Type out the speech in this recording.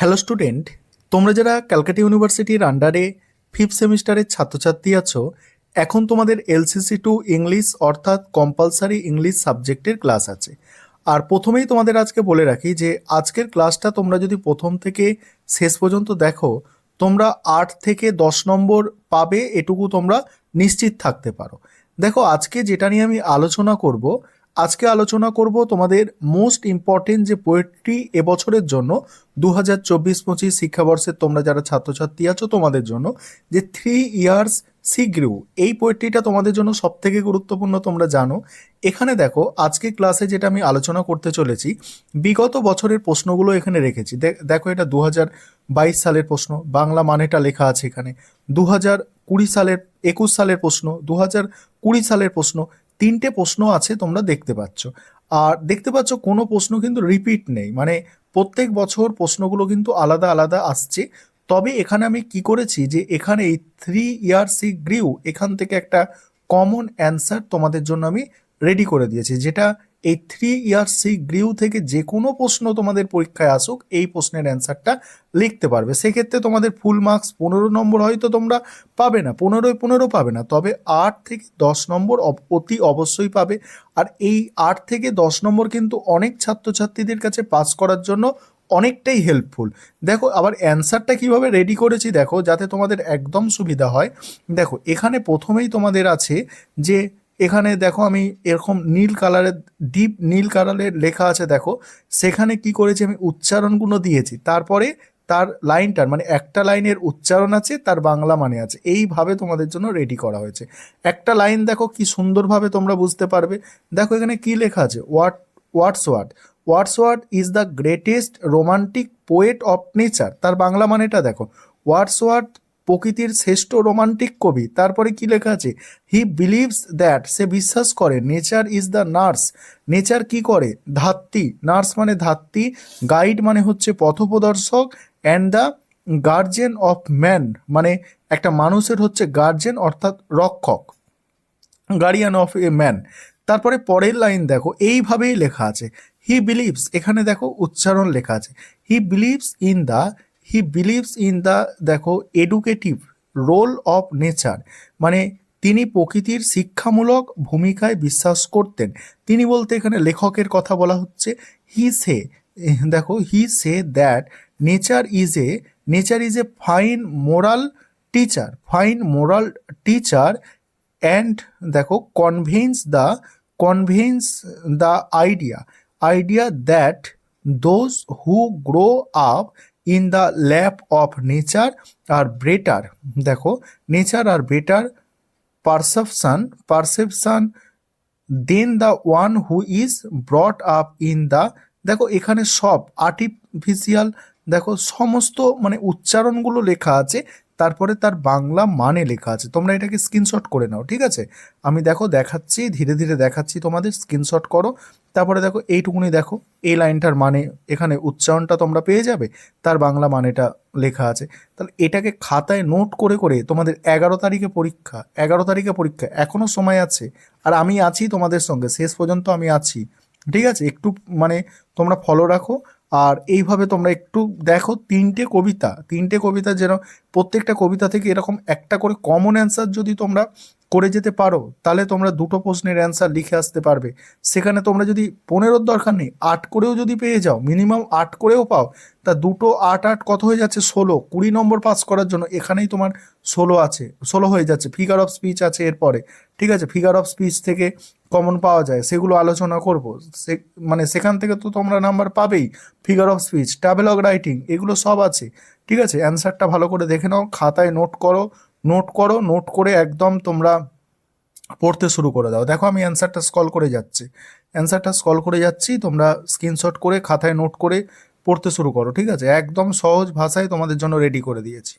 Hello student, তোমরা যারা ক্যালকাটা ইউনিভার্সিটির আন্ডারে ফিফথ সেমিস্টারের ছাত্রছাত্রী আছো, এখন তোমাদের এলসিসি টু ইংলিশ অর্থাৎ কম্পালসারি ইংলিশ সাবজেক্টের ক্লাস আছে। আর প্রথমেই তোমাদের আজকে বলে রাখি যে আজকের ক্লাসটা তোমরা যদি প্রথম থেকে শেষ পর্যন্ত দেখো, তোমরা আট থেকে দশ নম্বর পাবে, এটুকু তোমরা নিশ্চিত থাকতে পারো। দেখো, আজকে যেটা নিয়ে আমি আলোচনা করব আজকে আলোচনা করব তোমাদের মোস্ট ইম্পর্টেন্ট যে পোয়েট্রি এবছরের জন্য দু হাজার চব্বিশ পঁচিশ শিক্ষাবর্ষের তোমরা যারা ছাত্রছাত্রী আছো তোমাদের জন্য, যে থ্রি ইয়ার্স সিগ্রিউ এই পোয়েট্রিটা তোমাদের জন্য সব থেকে গুরুত্বপূর্ণ তোমরা জানো। এখানে দেখো, আজকে ক্লাসে যেটা আমি আলোচনা করতে চলেছি, বিগত বছরের প্রশ্নগুলো এখানে রেখেছি। দেখো এটা দু বাইশ সালের প্রশ্ন, বাংলা মানেটা লেখা আছে এখানে। দু কুড়ি সালের, একুশ সালের প্রশ্ন দু কুড়ি সালের প্রশ্ন তিনটে প্রশ্ন আছে তোমরা দেখতে পাচ্ছ। আর দেখতে পাচ্ছ কোনো প্রশ্ন কিন্তু রিপিট নেই। মানে প্রত্যেক বছর প্রশ্নগুলো কিন্তু আলাদা আলাদা আসছে। তবে এখানে আমি কি করেছি যে এখানে এই থ্রি ইয়ার সি গ্রিউ এখান থেকে একটা কমন অ্যান্সার তোমাদের জন্য আমি রেডি করে দিয়েছি। যেটা এই থ্রি ইয়ার সি গ্রিউ থেকে যে কোনো প্রশ্ন তোমাদের পরীক্ষায় আসুক, এই প্রশ্নের অ্যান্সারটা লিখতে পারবে। সেক্ষেত্রে তোমাদের ফুল মার্কস পনেরো নম্বর হয়তো তোমরা পাবে না, পনেরোয় পনেরো পাবে না, তবে আট থেকে দশ নম্বর অতি অবশ্যই পাবে। আর এই আট থেকে দশ নম্বর কিন্তু অনেক ছাত্রছাত্রীদের কাছে পাস করার জন্য অনেকটাই হেল্পফুল দেখো, আবার অ্যান্সারটা কীভাবে রেডি করেছি দেখো, যাতে তোমাদের একদম সুবিধা হয়। দেখো, এখানে প্রথমেই তোমাদের আছে যে এখানে দেখো আমি এরকম নীল কালারের ডিপ নীল কালারের লেখা আছে, দেখো। সেখানে কি করেছি আমি? উচ্চারণগুলো দিয়েছি। তারপরে তার লাইনটার মানে একটা লাইনের উচ্চারণ আছে, তার বাংলা মানে আছে। এইভাবে তোমাদের জন্য রেডি করা হয়েছে। একটা লাইন দেখো কি সুন্দরভাবে তোমরা বুঝতে পারবে। দেখো এখানে কি লেখা আছে? What what's what what's what is the greatest romantic poet of nature তার বাংলা মানেটা দেখো। ওয়াটস ওয়াট প্রকৃতির শ্রেষ্ঠ রোমান্টিক কবি। তারপরে কি লেখা আছে? হি বিলিভস দ্যাট সে বিশ্বাস করে nature is the nurse nature কি করে? ধাত্রী। নার্স মানে ধাত্রী গাইড মানে হচ্ছে পথপ্রদর্শক and the guardian of man মানে একটা মানুষের হচ্ছে গার্জেন অর্থাৎ রক্ষক। গার্ডিয়ান অফ এ ম্যান তারপরে পরের লাইন দেখো, এইভাবেই লেখা আছে। হি বিলিভস এখানে দেখো উচ্চারণ লেখা আছে। He believes in the he believes in the দেখো এডুকেটিভ রোল অফ নেচার মানে তিনি প্রকৃতির শিক্ষামূলক ভূমিকায় বিশ্বাস করতেন। তিনি বলতে এখানে লেখকের কথা বলা হচ্ছে হি সে দেখো he say that nature is a nature is a fine moral teacher fine moral teacher and দেখো convince the convince the idea idea that those who grow up in the lap of nature are better দেখো nature are better perception perception than the one who is brought up in the দেখো, এখানে সব artificial দেখো, সমস্ত মানে উচ্চারণগুলো লেখা আছে, তারপরে তার বাংলা মানে লেখা আছে। তোমরা এটাকে স্ক্রিনশট করে নাও, ঠিক আছে? আমি দেখো দেখাচ্ছি, ধীরে ধীরে দেখাচ্ছি তোমাদের স্ক্রিনশট করো। তারপরে দেখো, এইটুকুনি দেখো, এই লাইনটার মানে এখানে উচ্চারণটা তোমরা পেয়ে যাবে, তার বাংলা মানেটা লেখা আছে। তাহলে এটাকে খাতায় নোট করে করে তোমাদের এগারো তারিখে পরীক্ষা, এগারো তারিখে পরীক্ষা এখনও সময় আছে। আর আমি আছি তোমাদের সঙ্গে, শেষ পর্যন্ত আমি আছি, ঠিক আছে? একটু মানে তোমরা ফলো রাখো আর এইভাবে তোমরা একটু দেখো তিনটে কবিতা তিনটে কবিতা যেন প্রত্যেকটা কবিতা থেকে এরকম একটা করে কমন অ্যান্সার যদি তোমরা করে যেতে পারো, তাহলে তোমরা দুটো প্রশ্নের অ্যান্সার লিখে আসতে পারবে। সেখানে তোমরা যদি পনেরোর দরকার নেই, আট করেও যদি পেয়ে যাও মিনিমাম আট করেও পাও, তা দুটো আট আট কত হয়ে যাচ্ছে? ষোলো। কুড়ি নম্বর পাস করার জন্য এখানেই তোমার ষোলো আছে, ষোলো হয়ে যাচ্ছে। ফিগার অফ স্পিচ আছে এরপরে। ঠিক আছে? ফিগার অফ স্পিচ থেকে কমন পাওয়া যায়, সেগুলো আলোচনা করব। সে মানে সেখান থেকে তো তোমরা নাম্বার পাবেই। Figure of speech travelogue writing এগুলো সব আছে। ঠিক আছে? অ্যান্সারটা ভালো করে দেখে নাও, খাতায় নোট করো নোট করো নোট করে একদম তোমরা পড়তে শুরু করে দাও। দেখো আমি অ্যান্সারটা স্কল করে যাচ্ছি। অ্যান্সারটা স্কল করে যাচ্ছি, তোমরা স্ক্রিনশট করে খাতায় নোট করে পড়তে শুরু করো, ঠিক আছে? একদম সহজ ভাষায় তোমাদের জন্য রেডি করে দিয়েছি।